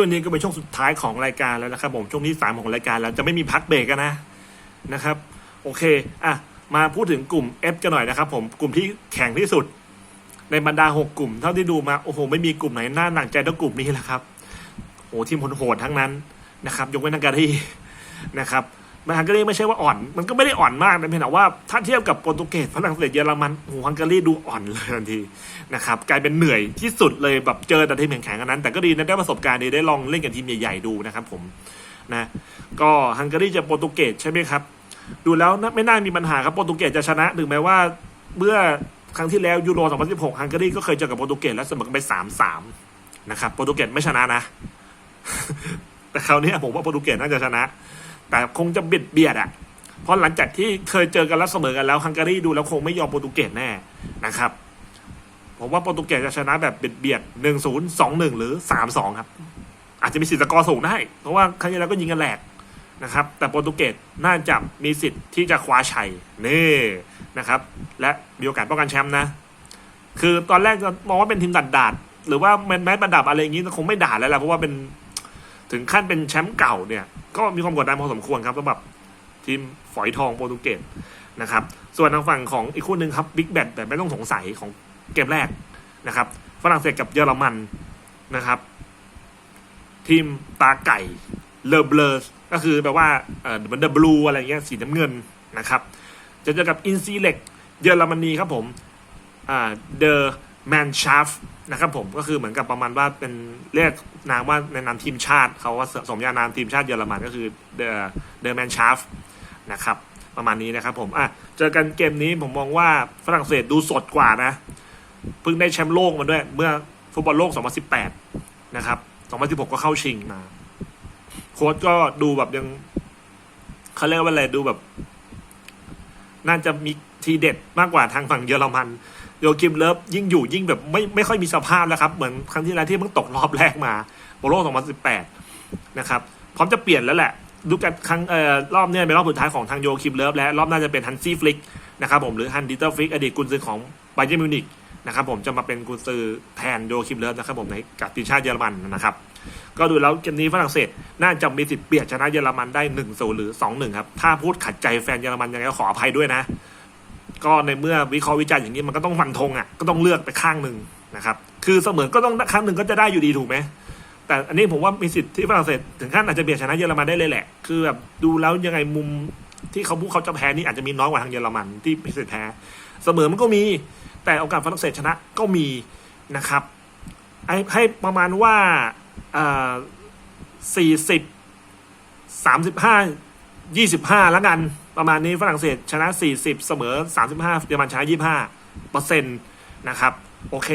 ช่วงนี้ก็เป็นช่วงสุดท้ายของรายการแล้วนะครับผมช่วงที่สามของรายการแล้วจะไม่มีพักเบรกกันนะนะครับ โอเคอะมาพูดถึงกลุ่ม F กันหน่อยนะครับ ผมกลุ่มที่แข็งที่สุด ในบรรดาหกกลุ่ม เท่าที่ดูมาโอ้โหไม่มีกลุ่มไหนน่าหนักใจเท่ากลุ่มนี้แหละครับโอ้ทีมโหดทั้งนั้นนะครับ ยกเว้นทางการที่นะครับ มันฮังการีไม่ใช่ว่าอ่อน มันก็ไม่ได้อ่อนมากนะเพียงแต่ว่าถ้าเทียบกับโปรตุเกสฝรั่งเศสเยอรมันโอ้โหฮังการีดูอ่อนเลยทันทีนะครับกลายเป็นเหนื่อยที่สุดเลยแบบเจอแต่ทีมแข็งๆกันนั้น แต่ก็ดีนะได้ประสบการณ์ดีได้ลองเล่นกับทีมใหญ่ๆดูนะครับผมนะก็ฮังการีเจะโปรตุเกสใช่ไหมครับ ดูแล้วไม่น่ามีปัญหาครับโปรตุเกสจะชนะถึงแม้ว่าเมื่อครั้งที่แล้วยูโร 2016 ฮังการีก็เคยเจอกับโปรตุเกสแล้วเสมอกันไป 3-3 นะครับโปรตุเกสไม่ชนะนะ แต่คราวนี้ผมว่าโปรตุเกสน่าจะชนะ แต่คงจะเบียดเบียดอะเพราะหลังจากที่เคยเจอกันแล้วเสมอกันแล้วฮังการีดูแล้วคงไม่ยอมโปรตุเกสแน่นะครับผมว่าโปรตุเกสจะชนะแบบเบียดเบียดหนึ่งศูนย์สองหนึ่งหรือสามสองครับ อาจจะมีสิทธิ์สกอร์สูงได้ เพราะว่าครั้งที่แล้วก็ยิงกันแหลกนะครับ แต่โปรตุเกสน่าจะมีสิทธิ์ที่จะคว้าชัยนี่นะครับ และมีโอกาสป้องกันแชมป์นะ คือตอนแรกจะมองว่าเป็นทีมดัดดาดหรือว่าแมนแมสประดับอะไรอย่างนี้คงไม่ด่าแล้วแหละเพราะว่าเป็น ถึงขั้นเป็นแชมป์เก่าเนี่ย ก็มีความกดดันพอสมควรครับสำหรับทีมฝอยทองโปรตุเกสนะครับ ส่วนทางฝั่งของอีกคู่หนึ่งครับบิ๊กแบทแต่ไม่ต้องสงสัยของเกมแรกนะครับ ฝรั่งเศสกับเยอรมันนะครับ ทีมตาไก่เลอเบลก็คือแปลว่าเออเหมือนเดบลูอะไรเงี้ยสีน้ำเงินนะครับ จะเจอกับอินซีเล็กเยอรมนีครับผมอ่าเดอะแมนชาฟ นะครับผมก็คือเหมือนกับประมาณว่าเป็นเรียกนามว่าในนามทีมชาติเขาว่าสมญานามทีมชาติเยอรมันก็คือเดอะเดอะแมนชาฟนะครับประมาณนี้นะครับผมอะเจอกันเกมนี้ผมมองว่าฝรั่งเศสดูสดกว่านะ เพิ่งได้แชมป์โลกมาด้วย เมื่อฟุตบอลโลก 2018 นะครับ 2016 ก็เข้าชิงมา โค้ชก็ดูแบบยังเขาเรียกว่าอะไรดูแบบ น่าจะมีทีเด็ดมากกว่าทางฝั่งเยอรมันโยคิมเลิฟยิ่งอยู่ยิ่งแบบไม่ไม่ค่อยมีสภาพแล้วครับ เหมือนครั้งที่แล้วที่เพิ่งตกรอบแรกมาโบโล2018 นะครับ พร้อมจะเปลี่ยนแล้วแหละดูกันครั้งเอ่อรอบเนี้ยเป็นรอบสุดท้ายของทางโยคิมเลิฟและรอบน่าจะเป็นฮันซี่ฟลิกนะครับผมหรือฮันดิเตอร์ฟลิกอดีตกุนซือของไบเยร์มิวนิก นะครับผมจะมาเป็นกุนซือแทนโยคิมเลิฟนะครับผมในกับทีมชาติเยอรมันนะครับ ก็ดูแล้วเกมนี้ฝรั่งเศสน่าจะมีสิทธิ์เบียดชนะเยอรมันได้1นศูนย์หรือ2อหนึ่งครับ ถ้าพูดขัดใจแฟนเยอรมันยังไงก็ขออภัยด้วยนะ ก็ในเมื่อวิเคราะห์วิจารณ์อย่างนี้มันก็ต้องฟันธงอะก็ต้องเลือกไปข้างหนึ่งนะครับคือเสมอก็ต้องข้างหนึ่งก็จะได้อยู่ดีถูกไหมแต่อันนี้ผมว่ามีสิทธิ์ที่ฝรั่งเศสถึงขั้นอาจจะเบียดชนะเยอรมันได้เลยแหละ คือแบบดูแล้วยังไงมุมที่เขาพูดเขาจะแพ้นี่อาจจะมีน้อยกว่าทางเยอรมันที่พิเศษแพ้ เสมอมันก็มี แต่โอกาสฝรั่งเศสชนะก็มีนะครับ ให้ประมาณว่าสี่สิบสามสิบห้ายี่สิบห้าละกัน ประมาณนี้ฝรั่งเศสชนะสี่สิบเสมอสามสิบห้าเยอรมันชนะยี่ห้าเปอร์เซ็นต์นะครับ โอเค